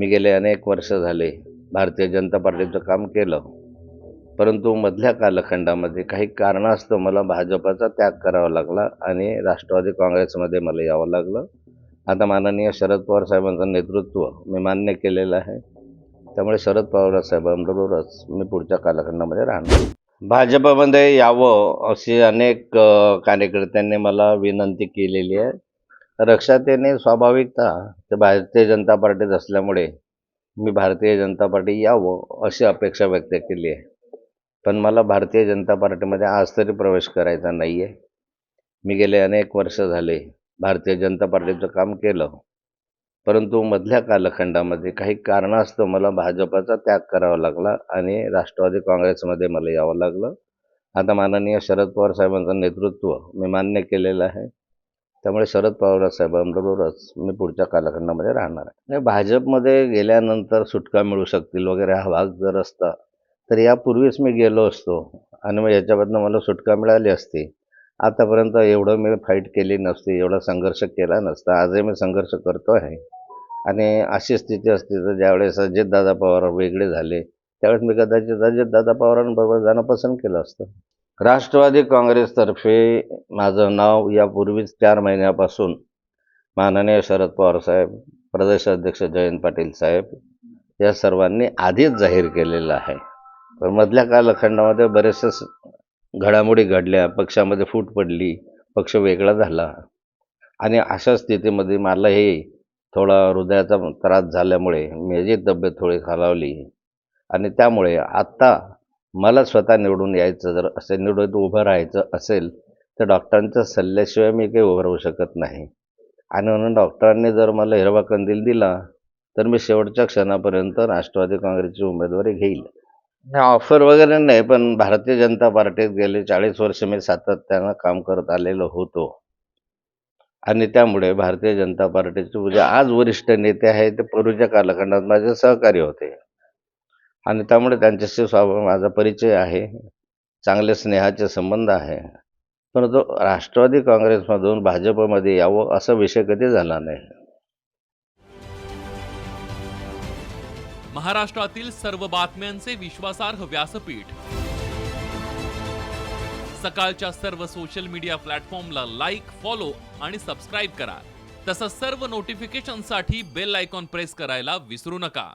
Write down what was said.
मी गेले अनेक वर्ष झाले भारतीय जनता पार्टीचं काम केलं. परंतु मधल्या कालखंडामध्ये काही कारणास्तव मला भाजपाचा त्याग करावा लागला आणि राष्ट्रवादी काँग्रेसमध्ये मला यावं लागलं. आता माननीय शरद पवार साहेबांचं नेतृत्व मी मान्य केलेलं आहे. त्यामुळे शरद पवार साहेबांबरोबरच मी पुढच्या कालखंडामध्ये राहणार भाजपामध्ये यावं अशी अनेक कार्यकर्त्यांनी मला विनंती केलेली आहे. रक्षातेने स्वाभाविकता ते भारतीय जनता पार्टीत असल्यामुळे मी भारतीय जनता पार्टी यावं अशी अपेक्षा व्यक्त केली आहे. पण मला भारतीय जनता पार्टीमध्ये आज तरी प्रवेश करायचा नाही आहे मी गेले अनेक वर्ष झाले भारतीय जनता पार्टीचं काम केलं. परंतु मधल्या कालखंडामध्ये काही कारणास्तव मला भाजपाचा त्याग करावा लागला आणि राष्ट्रवादी काँग्रेसमध्ये मला यावं लागलं. आता माननीय शरद पवार साहेबांचं नेतृत्व मी मान्य केलेलं आहे. त्यामुळे शरद पवार साहेबांबरोबरच मी पुढच्या कालखंडामध्ये राहणार आहे. म्हणजे भाजपमध्ये गेल्यानंतर सुटका मिळू शकतील वगैरे हा भाग जर असता तर यापूर्वीच मी गेलो असतो आणि मग याच्यामधनं मला सुटका मिळाली असती. आतापर्यंत एवढं मी फाईट केली नसती एवढा संघर्ष केला नसता. आजही मी संघर्ष करतो आहे. आणि अशी स्थिती असती तर ज्यावेळेस अजितदादा पवार वेगळे झाले त्यावेळेस मी कदाचित अजितदादा पवारांबरोबर जाणं पसंत केलं असतं. राष्ट्रवादी काँग्रेसतर्फे माझं नाव यापूर्वीच चार महिन्यापासून माननीय शरद पवार साहेब प्रदेशाध्यक्ष जयंत पाटील साहेब या सर्वांनी आधीच जाहीर केलेलं आहे. पण मधल्या कालखंडामध्ये बरेचसे घडामोडी घडल्या पक्षामध्ये फूट पडली पक्ष वेगळा झाला. आणि अशा स्थितीमध्ये मला हे थोडा हृदयाचा त्रास झाल्यामुळे माझी तब्येत थोडी खालावली आणि त्यामुळे आत्ता मला स्वतः निवडून यायचं जर असेल निवडून उभं राहायचं असेल तर डॉक्टरांच्या सल्ल्याशिवाय मी काही उभं राहू शकत नाही. आणि म्हणून डॉक्टरांनी जर मला हिरवा कंदील दिला तर मी शेवटच्या क्षणापर्यंत राष्ट्रवादी काँग्रेसची उमेदवारी घेईल. ऑफर वगैरे नाही पण भारतीय जनता पार्टीत गेले चाळीस वर्ष मी सातत्यानं काम करत आलेलो होतो. आणि त्यामुळे भारतीय जनता पार्टीचे जे आज वरिष्ठ नेते आहेत ते पूर्वीच्या कालखंडात माझे सहकारी होते. आणि त्यामुळे त्यांच्याशी स्वाभाव माझा परिचय आहे. चांगले स्नेहाचे संबंध आहे. परंतु राष्ट्रवादी काँग्रेसमधून भाजपमध्ये यावं असा विषय कधी झाला नाही. महाराष्ट्रातील सर्व बातम्यांचे विश्वासार्ह व्यासपीठ. सकाळच्या सर्व सोशल मीडिया प्लॅटफॉर्मला लाईक फॉलो आणि सबस्क्राईब करा. तसंच सर्व नोटिफिकेशनसाठी बेल आयकॉन प्रेस करायला विसरू नका.